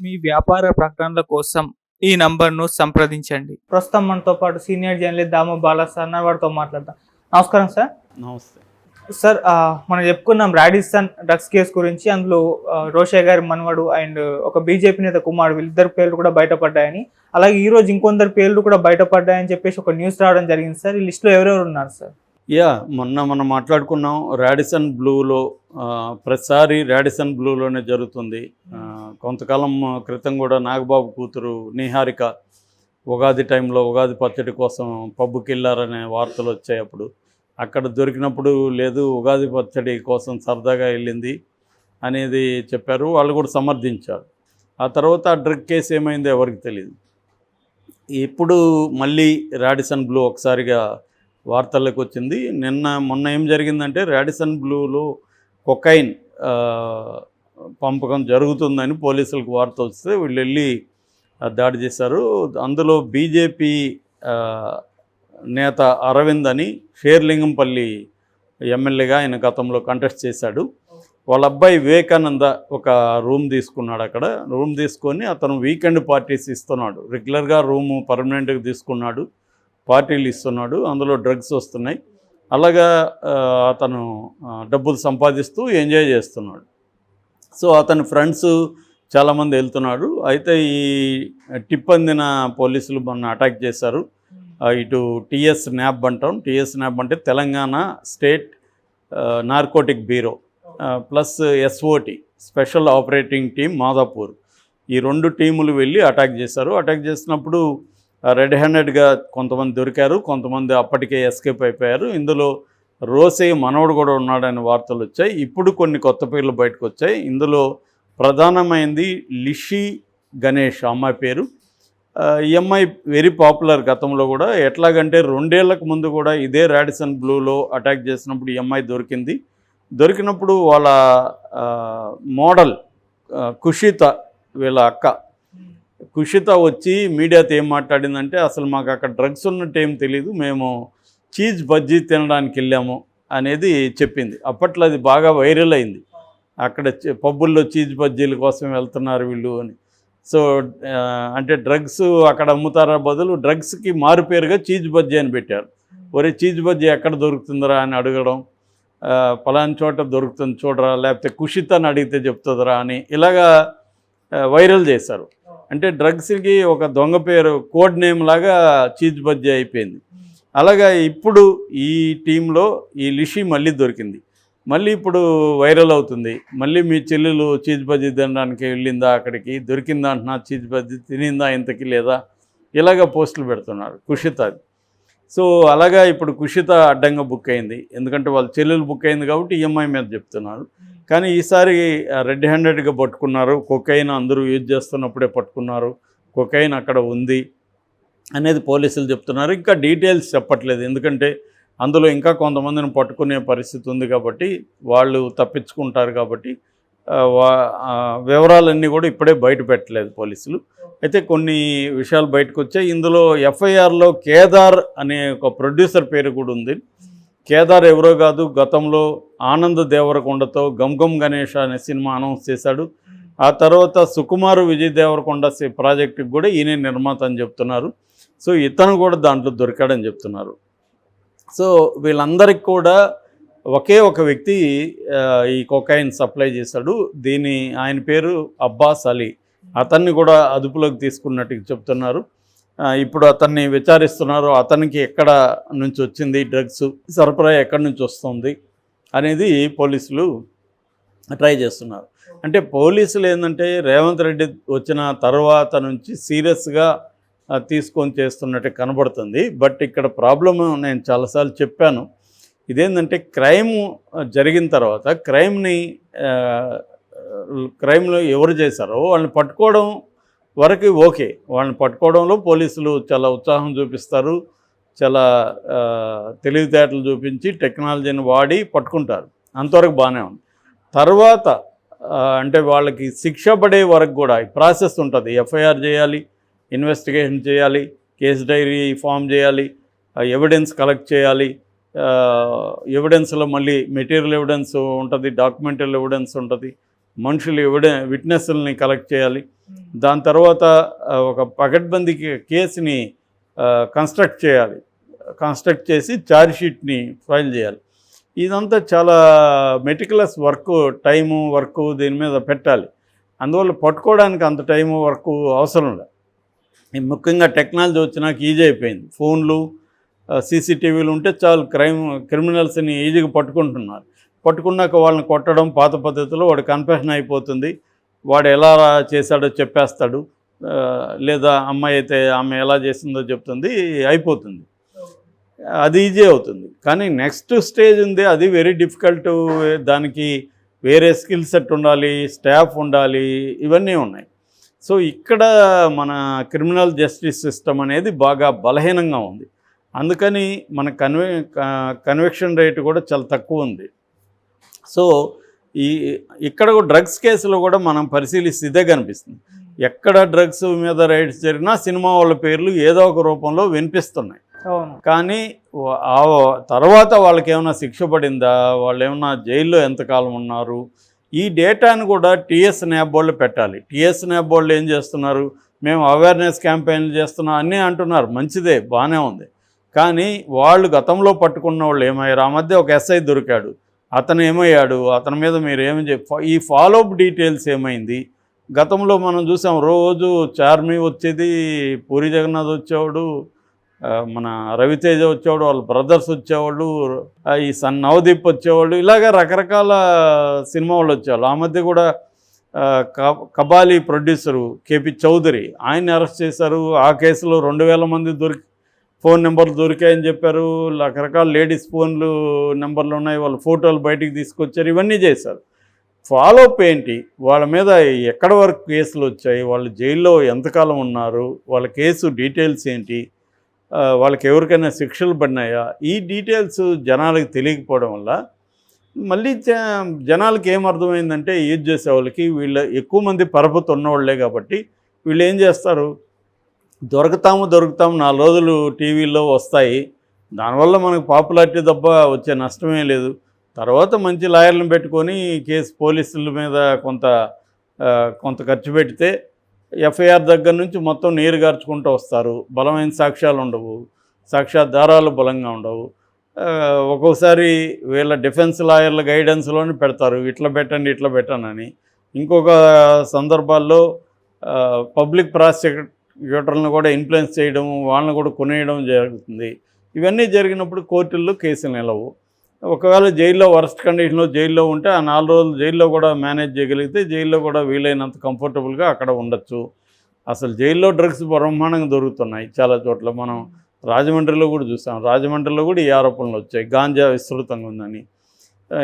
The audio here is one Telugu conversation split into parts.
మీ వ్యాపార ప్రకటనల కోసం ఈ నంబర్ను సంప్రదించండి. ప్రస్తుతం మనతో పాటు senior journalist Dama Bala sir అన్న వారితో మాట్లాడతాం నమస్కారం సార్. నమస్తే. సార్ మనం చెప్పుకున్నాం రాడిసన్ డ్రగ్స్ కేసు గురించి అందులో రోషయ్య గారి మనవడు అండ్ ఒక బీజేపీ నేత కుమారుడు వీళ్ళిద్దరు పేర్లు కూడా బయటపడ్డాయని అలాగే ఈ రోజు ఇంకొందరు పేర్లు కూడా బయటపడ్డాయని చెప్పేసి ఒక న్యూస్ రావడం జరిగింది సార్. ఈ లిస్టులో ఎవరెవరు ఉన్నారు సార్? యా మొన్న మనం మాట్లాడుకున్నాం రాడిసన్ బ్లూలో ప్రతిసారి రాడిసన్ బ్లూలోనే జరుగుతుంది. కొంతకాలం క్రితం కూడా నాగబాబు కూతురు నిహారిక ఉగాది టైంలో ఉగాది పచ్చడి కోసం పబ్బుకి వెళ్ళారనే వార్తలు వచ్చాయి అప్పుడు. అక్కడ దొరికినప్పుడు లేదు ఉగాది పచ్చడి కోసం సరదాగా వెళ్ళింది అనేది చెప్పారు. వాళ్ళు కూడా సమర్థించారు. ఆ తర్వాత ఆ డ్రగ్ కేసు ఏమైందో ఎవరికి తెలియదు ఇప్పుడు మళ్ళీ రాడిసన్ బ్లూ ఒకసారిగా వార్తల్లోకి వచ్చింది. నిన్న మొన్న ఏం జరిగిందంటే రాడిసన్ బ్లూలో కొకైన్ పంపకం జరుగుతుందని పోలీసులకు వార్త వస్తే వీళ్ళు వెళ్ళి దాడి చేశారు. అందులో బీజేపీ నేత అరవింద్ అని షేర్లింగంపల్లి ఎమ్మెల్యేగా ఆయన గతంలో కంటెస్ట్ చేశాడు. వాళ్ళ అబ్బాయి వివేకానంద ఒక రూమ్ తీసుకున్నాడు అక్కడ. రూమ్ తీసుకొని అతను వీకెండ్ పార్టీస్ ఇస్తున్నాడు. రెగ్యులర్గా రూము పర్మనెంట్గా తీసుకున్నాడు. పార్టీలు ఇస్తున్నాడు. అందులో డ్రగ్స్ వస్తున్నాయి. అలాగా అతను డబ్బులు సంపాదిస్తూ ఎంజాయ్ చేస్తున్నాడు. సో అతని ఫ్రెండ్స్ చాలామంది వెళ్తున్నాడు అయితే ఈ టిప్ అందిన పోలీసులు మొన్న అటాక్ చేశారు. ఇటు టిఎస్ న్యాబ్ అంటాం. టిఎస్ న్యాబ్ అంటే Telangana state narcotic bureau. Plus SOT special operating team Madhapur. ఈ రెండు టీములు వెళ్ళి అటాక్ చేశారు. అటాక్ చేసినప్పుడు రెడ్ హ్యాండెడ్గా కొంతమంది దొరికారు. కొంతమంది అప్పటికే ఎస్కేప్ అయిపోయారు. ఇందులో రోసే మనవడు కూడా ఉన్నాడని వార్తలు వచ్చాయి. ఇప్పుడు కొన్ని కొత్త పేర్లు బయటకు వచ్చాయి. ఇందులో ప్రధానమైంది లిషి గణేష్ అమ్మాయి పేరు. ఈ అమ్మాయి వెరీ పాపులర్ గతంలో కూడా. ఎట్లాగంటే రెండేళ్ళకు ముందు కూడా ఇదే రాడిసన్ బ్లూలో అటాక్ చేసినప్పుడు ఈ అమ్మాయి దొరికింది. దొరికినప్పుడు వాళ్ళ మోడల్ కుషిత వీళ్ళ అక్క. కుషిత వచ్చి మీడియాతో ఏం మాట్లాడిందంటే అసలు మాకు అక్కడ డ్రగ్స్ ఉన్నట్టు ఏం తెలియదు మేము చీజ్ బజ్జీ తినడానికి వెళ్ళాము అనేది చెప్పింది. అప్పట్లో అది బాగా వైరల్ అయింది. అక్కడ పబ్బుల్లో చీజ్ బజ్జీల కోసం వెళ్తున్నారు వీళ్ళు అని. సో అంటే డ్రగ్స్ అక్కడ అమ్ముతారా బదులు డ్రగ్స్కి మారు పేరుగా చీజ్ బజ్జీ అని పెట్టారు. ఒరే చీజ్ బజ్జీ ఎక్కడ దొరుకుతుందిరా అని అడగడం పలాని చోట దొరుకుతుంది చూడరా లేకపోతే కుషిత్ అని అడిగితే చెప్తుందిరా అని ఇలాగా వైరల్ చేశారు. అంటే డ్రగ్స్కి ఒక దొంగ పేరు కోడ్ నేమ్ లాగా చీజ్ బజ్జీ అయిపోయింది. అలాగా ఇప్పుడు ఈ టీంలో ఈ లిషి మళ్ళీ దొరికింది. మళ్ళీ ఇప్పుడు వైరల్ అవుతుంది. మళ్ళీ మీ చెల్లెలు చీజ్ బజ్జీ తినడానికి వెళ్ళిందా అక్కడికి? దొరికిందా అంటున్నా చీజ్ బజ్జీ తినిందా ఇంతకి లేదా? ఇలాగ పోస్టులు పెడుతున్నారు కుషిత అది. సో అలాగా ఇప్పుడు కుషిత అడ్డంగా బుక్ అయింది. ఎందుకంటే వాళ్ళ చెల్లెలు బుక్ అయింది కాబట్టి ఈఎంఐ మీద చెప్తున్నారు. కానీ ఈసారి రెడ్ హ్యాండెడ్గా పట్టుకున్నారు. కొకైన్ అందరూ యూజ్ చేస్తున్నప్పుడే పట్టుకున్నారు. కొకైన్ అక్కడ ఉంది. అనేది పోలీసులు చెప్తున్నారు. ఇంకా డీటెయిల్స్ చెప్పట్లేదు. ఎందుకంటే అందులో ఇంకా కొంతమందిని పట్టుకునే పరిస్థితి ఉంది కాబట్టి వాళ్ళు తప్పించుకుంటారు కాబట్టి వా- వివరాలన్నీ కూడా ఇప్పుడే బయట పెట్టలేదు పోలీసులు. అయితే కొన్ని విషయాలు బయటకు వచ్చాయి. ఇందులో ఎఫ్ఐఆర్లో కేదార్ అనే ఒక ప్రొడ్యూసర్ పేరు కూడా ఉంది. కేదార్ ఎవరో కాదు గతంలో ఆనంద్ దేవరకొండతో గమ్ గణేష్ అనే సినిమా అనౌన్స్ చేశాడు. ఆ తర్వాత సుకుమార్ విజయ్ దేవరకొండ ప్రాజెక్టుకి కూడా ఈయన నిర్మాత అని చెప్తున్నారు. సో ఇతను కూడా దాంట్లో దొరికాడని చెప్తున్నారు. సో వీళ్ళందరికీ కూడా ఒకే ఒక వ్యక్తి ఈ కొకైన్ సప్లై చేశాడు. దీని ఆయన పేరు అబ్బాస్ అలీ. అతన్ని కూడా అదుపులోకి తీసుకున్నట్టు చెప్తున్నారు. ఇప్పుడు అతన్ని విచారిస్తున్నారు అతనికి ఎక్కడ నుంచి వచ్చింది డ్రగ్స్ సరఫరా ఎక్కడి నుంచి వస్తుంది అనేది పోలీసులు ట్రై చేస్తున్నారు. అంటే పోలీసులు ఏంటంటే రేవంత్ రెడ్డి వచ్చిన తర్వాత నుంచి సీరియస్గా తీసుకొని చేస్తున్నట్టు కనబడుతుంది. బట్ ఇక్కడ ప్రాబ్లమ్ నేను చాలాసార్లు చెప్పాను. ఇదేంటంటే క్రైమ్ జరిగిన తర్వాత క్రైమ్ని క్రైమ్లో ఎవరు చేశారో వాళ్ళని పట్టుకోవడం వరకు ఓకే. వాళ్ళని పట్టుకోవడంలో పోలీసులు చాలా ఉత్సాహం చూపిస్తారు. చాలా తెలివితేటలు చూపించి టెక్నాలజీని వాడి పట్టుకుంటారు. అంతవరకు బాగానే ఉంది. తర్వాత అంటే వాళ్ళకి శిక్ష పడే వరకు కూడా ప్రాసెస్ ఉంటుంది. ఎఫ్ఐఆర్ చేయాలి ఇన్వెస్టిగేషన్ చేయాలి కేస్ డైరీ ఫామ్ చేయాలి ఎవిడెన్స్ కలెక్ట్ చేయాలి ఎవిడెన్స్లో మళ్ళీ మెటీరియల్ ఎవిడెన్స్ ఉంటుంది డాక్యుమెంటల్ ఎవిడెన్స్ ఉంటుంది మనుషులు ఎవిడ విట్నెస్ని కలెక్ట్ చేయాలి. దాని తర్వాత ఒక పకడ్బందీ కే- కేసుని కన్స్ట్రక్ట్ చేయాలి. కన్స్ట్రక్ట్ చేసి ఛార్జ్ షీట్ని ఫైల్ చేయాలి. ఇదంతా చాలా మెటికులస్ వర్క్ టైము వర్క్ దీని మీద పెట్టాలి. అందువల్ల పట్టుకోవడానికి అంత టైము వర్క్ అవసరం లేదు. ముఖ్యంగా టెక్నాలజీ వచ్చినాక ఈజీ అయిపోయింది. ఫోన్లు సీసీటీవీలు ఉంటే చాలు క్రైమ్ క్రిమినల్స్ని ఈజీగా పట్టుకుంటున్నారు. పట్టుకున్నాక వాళ్ళని కొట్టడం పాత పద్ధతిలో వాడు కన్ఫెషన్ అయిపోతుంది. వాడు ఎలా చేశాడో చెప్పేస్తాడు. లేదా అమ్మాయి అయితే ఆమె ఎలా చేసిందో చెప్తుంది. అయిపోతుంది. అది ఈజీ అవుతుంది. కానీ నెక్స్ట్ స్టేజ్ ఉంది. అది వెరీ డిఫికల్ట్ దానికి వేరే స్కిల్ సెట్ ఉండాలి స్టాఫ్ ఉండాలి ఇవన్నీ ఉన్నాయి. సో ఇక్కడ మన క్రిమినల్ జస్టిస్ సిస్టమ్ అనేది బాగా బలహీనంగా ఉంది. అందుకని మన కన్వే కన్విక్షన్ రేట్ కూడా చాలా తక్కువ ఉంది. సో ఈ ఇక్కడ డ్రగ్స్ కేసులో కూడా మనం పరిశీలిస్తే ఇదే కనిపిస్తుంది. ఎక్కడ డ్రగ్స్ మీద రైడ్స్ జరిగినా సినిమా వాళ్ళ పేర్లు ఏదో ఒక రూపంలో వినిపిస్తున్నాయి. కానీ తర్వాత వాళ్ళకి ఏమైనా శిక్ష పడిందా? వాళ్ళు ఏమైనా జైల్లో ఎంతకాలం ఉన్నారు? ఈ డేటాను కూడా టీఎస్ న్యాబ్ పెట్టాలి. టీఎస్ న్యాబ్ ఏం చేస్తున్నారు? మేము అవేర్నెస్ క్యాంపెయిన్లు చేస్తున్నాం. అన్నీ అంటున్నారు. మంచిదే బాగానే ఉంది. కానీ వాళ్ళు గతంలో పట్టుకున్న వాళ్ళు ఏమయ్యారు? ఆ మధ్య ఒక ఎస్ఐ దొరికాడు. అతను ఏమయ్యాడు? అతని మీద మీరు ఏమి ఈ ఫాలోఅప్ డీటెయిల్స్ ఏమైంది? గతంలో మనం చూసాం రోజు చార్మి వచ్చేది పూరి జగన్నాథ్ వచ్చేవాడు మన రవితేజ వచ్చేవాడు వాళ్ళ బ్రదర్స్ వచ్చేవాళ్ళు ఈ సన్ నవదీప్ వచ్చేవాళ్ళు ఇలాగ రకరకాల సినిమా వాళ్ళు వచ్చేవాళ్ళు. ఆ మధ్య కూడా క- కబాలి ప్రొడ్యూసరు కేపి చౌదరి ఆయన్ని అరెస్ట్ చేశారు. ఆ కేసులో రెండు వేల మంది దొరికి ఫోన్ నెంబర్లు దొరికాయని చెప్పారు. రకరకాల లేడీస్ ఫోన్లు నెంబర్లు ఉన్నాయి. వాళ్ళ ఫోటోలు బయటికి తీసుకొచ్చారు. ఇవన్నీ చేశారు. ఫాలోఅప్ ఏంటి? వాళ్ళ మీద ఎక్కడ వరకు కేసులు వచ్చాయి? వాళ్ళు జైల్లో ఎంతకాలం ఉన్నారు? వాళ్ళ కేసు డీటెయిల్స్ ఏంటి? వాళ్ళకి ఎవరికైనా శిక్షలు పడినాయా? ఈ డీటెయిల్స్ జనాలకు తెలియకపోవడం వల్ల మళ్ళీ జ- జనాలకి ఏం అర్థమైందంటే యూజ్ చేసే వాళ్ళకి వీళ్ళ ఎక్కువ మంది పరపతి ఉన్నవాళ్ళే కాబట్టి వీళ్ళు ఏం చేస్తారు? దొరుకుతాము దొరుకుతాము నాలుగు రోజులు టీవీలో వస్తాయి. దానివల్ల మనకు పాపులారిటీ తప్ప వచ్చే నష్టమే లేదు. తర్వాత మంచి లాయర్లను పెట్టుకొని కేసు పోలీసుల మీద కొంత కొంత ఖర్చు పెడితే ఎఫ్ఐఆర్ దగ్గర నుంచి మొత్తం నీరు గార్చుకుంటూ వస్తారు. బలమైన సాక్ష్యాలు ఉండవు. సాక్ష్యాధారాలు బలంగా ఉండవు. ఒక్కోసారి వీళ్ళ డిఫెన్స్ లాయర్ల గైడెన్స్లోనే పెడతారు. ఇట్లా పెట్టండి ఇట్లా పెట్టనని ఇంకొక సందర్భాల్లో పబ్లిక్ ప్రాసిక్యూటర్లను కూడా ఇన్ఫ్లుయెన్స్ చేయడం వాళ్ళని కూడా కొనేయడం జరుగుతుంది. ఇవన్నీ జరిగినప్పుడు కోర్టుల్లో కేసులు నిలవు. ఒకవేళ జైల్లో వర్స్ట్ కండిషన్లో జైల్లో ఉంటే ఆ నాలుగు రోజులు జైల్లో కూడా మేనేజ్ చేయగలిగితే జైల్లో కూడా వీలైనంత కంఫర్టబుల్గా అక్కడ ఉండొచ్చు. అసలు జైల్లో డ్రగ్స్ బ్రహ్మాండంగా దొరుకుతున్నాయి చాలా చోట్ల. మనం రాజమండ్రిలో కూడా చూసాం. రాజమండ్రిలో కూడా ఈ ఆరోపణలు వచ్చాయి. గాంజా విస్తృతంగా ఉందని.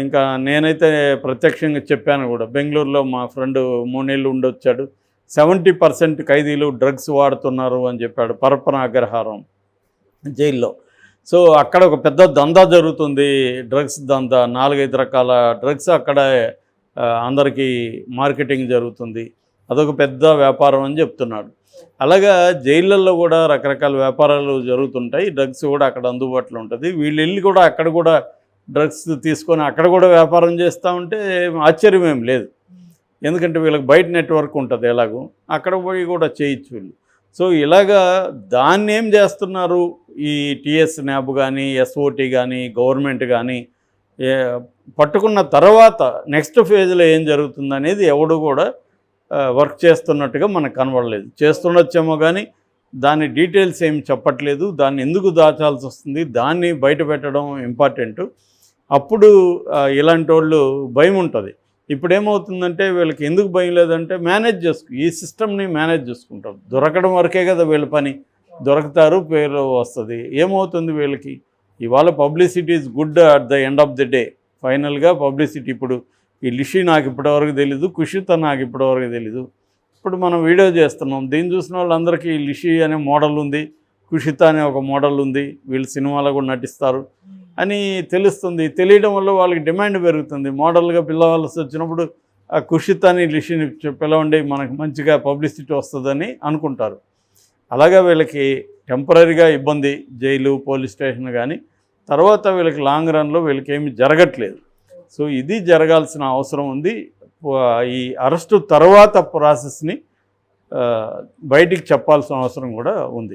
ఇంకా నేనైతే ప్రత్యక్షంగా చెప్పాను కూడా. బెంగళూరులో మా ఫ్రెండ్ మూడేళ్ళు ఉండొచ్చాడు. సెవెంటీ పర్సెంట్ ఖైదీలు డ్రగ్స్ వాడుతున్నారు అని చెప్పాడు. పరపన అగ్రహారం జైల్లో. సో అక్కడ ఒక పెద్ద దందా జరుగుతుంది డ్రగ్స్ దందా నాలుగైదు రకాల డ్రగ్స్ అక్కడ అందరికీ మార్కెటింగ్ జరుగుతుంది. అదొక పెద్ద వ్యాపారం అని చెప్తున్నాడు. అలాగా జైళ్ళల్లో కూడా రకరకాల వ్యాపారాలు జరుగుతుంటాయి. డ్రగ్స్ కూడా అక్కడ అందుబాటులో ఉంటుంది. వీళ్ళు వెళ్ళి కూడా అక్కడ కూడా డ్రగ్స్ తీసుకొని అక్కడ కూడా వ్యాపారం చేస్తూ ఉంటే ఆశ్చర్యం ఏం లేదు. ఎందుకంటే వీళ్ళకి బయట నెట్వర్క్ ఉంటుంది ఎలాగో. అక్కడ పోయి కూడా చేయొచ్చు వీళ్ళు. సో ఇలాగా దాన్ని ఏం చేస్తున్నారు? ఈ టిఎస్ న్యాబ్ కానీ ఎస్ఓటి కానీ గవర్నమెంట్ కానీ పట్టుకున్న తర్వాత నెక్స్ట్ ఫేజ్లో ఏం జరుగుతుంది అనేది ఎవడు కూడా వర్క్ చేస్తున్నట్టుగా మనకు కనబడలేదు. చేస్తుండొచ్చేమో కానీ దాని డీటెయిల్స్ ఏం చెప్పట్లేదు. దాన్ని ఎందుకు దాచాల్సి వస్తుంది? దాన్ని బయట పెట్టడం ఇంపార్టెంట్. అప్పుడు ఇలాంటి వాళ్ళు భయం ఉంటుంది ఇప్పుడు ఏమవుతుందంటే వీళ్ళకి ఎందుకు భయం లేదంటే మేనేజ్ చేసుకు ఈ సిస్టమ్ని మేనేజ్ చేసుకుంటారు దొరకడం వరకే కదా వీళ్ళ పని. దొరుకుతారు పేరు వస్తుంది. ఏమవుతుంది వీళ్ళకి? ఇవాళ publicity is good at the end of the day. ఫైనల్గా పబ్లిసిటీ ఇప్పుడు ఈ లిషి నాకు ఇప్పటివరకు తెలీదు కుషిత నాకు ఇప్పటివరకు తెలీదు. ఇప్పుడు మనం వీడియో చేస్తున్నాం. దీన్ని చూసిన వాళ్ళందరికీ లిషి అనే మోడల్ ఉంది కుషిత అనే ఒక మోడల్ ఉంది. వీళ్ళు సినిమాలో కూడా నటిస్తారు. అని తెలుస్తుంది. తెలియడం వల్ల వాళ్ళకి డిమాండ్ పెరుగుతుంది. మోడల్గా పిలవాల్సి వచ్చినప్పుడు ఆ కుషిత్ అని లిషిని పిలవండి మనకు మంచిగా పబ్లిసిటీ వస్తుందని అనుకుంటారు. అలాగే వీళ్ళకి టెంపరీగా ఇబ్బంది జైలు పోలీస్ స్టేషన్ కానీ తర్వాత వీళ్ళకి లాంగ్ రన్లో వీళ్ళకి ఏమి జరగట్లేదు. సో ఇది జరగాల్సిన అవసరం ఉంది. ఈ అరెస్టు తర్వాత ప్రాసెస్ని బయటికి చెప్పాల్సిన అవసరం కూడా ఉంది.